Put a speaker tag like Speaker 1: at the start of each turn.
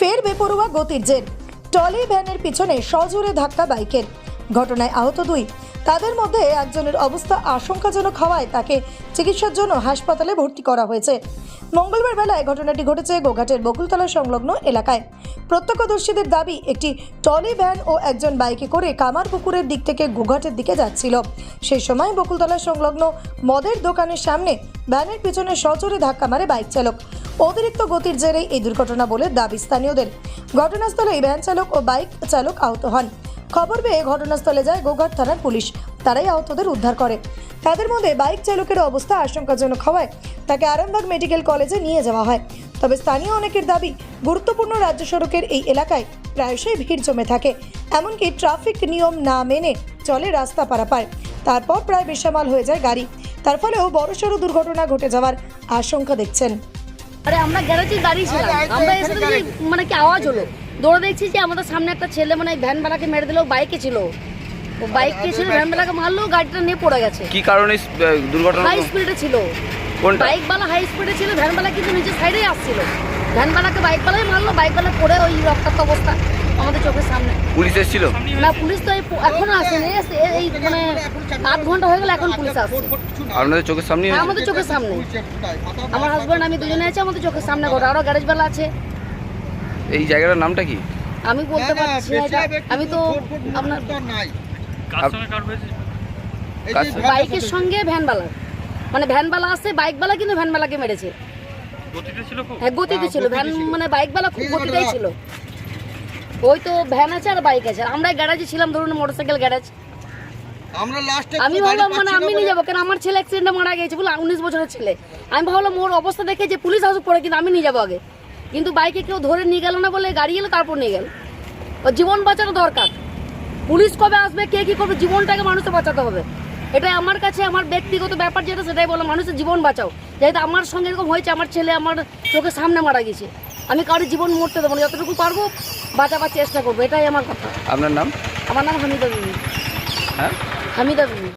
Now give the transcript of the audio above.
Speaker 1: ফের বেপরোয়া গতির জের। টলি ভ্যানের পিছনে সজোরে ধাক্কা বাইকের। ঘটনায় আহত দুই। তাদের মধ্যে একজনের অবস্থা আশঙ্কাজনক হওয়ায় তাকে চিকিৎসার জন্য হাসপাতালে ভর্তি করা হয়েছে। মঙ্গলবার বেলায় ঘটনাটি ঘটেছে গোঘাটের বকুলতলা সংলগ্ন এলাকায়। প্রত্যক্ষদর্শীদের দাবি, একটি টলি ভ্যান ও একজন বাইকে করে কামারপুকুরের দিক থেকে গোঘাটের দিকে যাচ্ছিল। সেই সময় বকুলতলা সংলগ্ন মদের দোকানের সামনে ভ্যানের পিছনে সজোরে ধাক্কা মারে বাইক চালক। অতিরিক্ত গতির জেরেই এই দুর্ঘটনা বলে দাবি স্থানীয়দের। ঘটনাস্থলে এই ভ্যান চালক ও বাইক চালক আহত হন। খবর পেয়ে ঘটনাস্থলে যায় গোঘাট থানার পুলিশ। তারাই আহতদের উদ্ধার করে। তাদের মধ্যে বাইক চালকের অবস্থা আশঙ্কাজনক হওয়ায় তাকে আরামবাগ মেডিকেল কলেজে নিয়ে যাওয়া হয়। তবে স্থানীয় অনেকের দাবি, গুরুত্বপূর্ণ রাজ্য সড়কের এই এলাকায় প্রায়শই ভিড় জমে থাকে। এমনকি ট্রাফিক নিয়ম না মেনে চলে রাস্তা পারাপার। তারপর প্রায় বেসামাল হয়ে যায় গাড়ি। তার ফলেও বড়সড় দুর্ঘটনা ঘটে যাওয়ার আশঙ্কা দেখছেন।
Speaker 2: আরে আমরা গ্যারেজে গাড়ি ছিলাম। আমরা এসে দেখি মানে কি আওয়াজ হলো? দৌড়ে দেখছি যে আমাদের সামনে একটা ছেলে মানে ভ্যানওয়ালাকে মেরে দিলো বাইকে ছিল। ও বাইকে ছিল ভ্যানওয়ালাকে মারলো গাড়িটা নিয়ে পড়ে গেছে।
Speaker 3: কি কারণে দুর্ঘটনা
Speaker 2: হাই স্পিডে ছিল। বাইকওয়ালা হাই স্পিডে ছিল ভ্যানওয়ালা কিন্তু নিজের সাইডেই আসছিল। ভ্যানওয়ালাকে বাইকওয়ালাই মারলো বাইকওয়ালা পড়ে ওই রক্তাক্ত অবস্থা আমাদের চোখের সামনে।
Speaker 3: পুলিশ এসেছিল?
Speaker 2: না পুলিশ তো এখনও আসেনি এই মানে আধ ঘণ্টা হয়ে গেল এখন পুলিশ আসছে।
Speaker 3: আপনাদের চোখের সামনে
Speaker 2: হ্যাঁ, আমাদের চোখের সামনে। আমার হাজব্যান্ড আমি দুজনে আছি আমাদের চোখের সামনে ঘটে আরও গ্যারেজওয়ালা আছে।
Speaker 3: এই জায়গাটার নামটা কি?
Speaker 2: আমি বলতে পারছি না এটা। আমি তো আপনার বাইকের সঙ্গে ভ্যানওয়ালা মানে ভ্যানওয়ালা আসছে বাইকওয়ালা কিন্তু ভ্যানওয়ালাকে মেরেছে। হ্যাঁ গতিতে ছিল। ভ্যান মানে বাইকওয়ালা খুব গতিতেই ছিল। ওই তো ভ্যান আছে আর বাইক আছে। আমরা গ্যারাজে ছিলাম ধরুন মোটরসাইকেল গ্যারাজ
Speaker 4: আমরা লাস্টে
Speaker 2: আমি ভাবলাম মানে আমি নিয়ে যাব। কেন? আমার ছেলে অ্যাক্সিডেন্টে মারা গেছে বলে উনিশ বছরের ছেলে। আমি ভাবলাম ওর অবস্থা দেখে যে পুলিশ আসুক পরে কিন্তু আমি নিয়ে যাব আগে। কিন্তু বাইকে কেউ ধরে নিয়ে গেল না বলে গাড়ি এলো তারপর নিয়ে গেল। জীবন বাঁচানো দরকার। পুলিশ কবে আসবে কে কি করবে জীবনটাকে মানুষকে বাঁচাতে হবে। এটাই আমার কাছে আমার ব্যক্তিগত ব্যাপার যেটা সেটাই বলো মানুষের জীবন বাঁচাও। যেহেতু আমার সঙ্গে এরকম হয়েছে আমার ছেলে আমার চোখের সামনে মারা গেছে। আমি কারোর জীবন মরতে দেবো না যতটুকু পারব বাঁচাবার চেষ্টা করব এটাই আমার কথা।
Speaker 3: আপনার নাম?
Speaker 2: আমার নাম হামিদা বিবি।
Speaker 3: হ্যাঁ?
Speaker 2: হামিদা বিবি।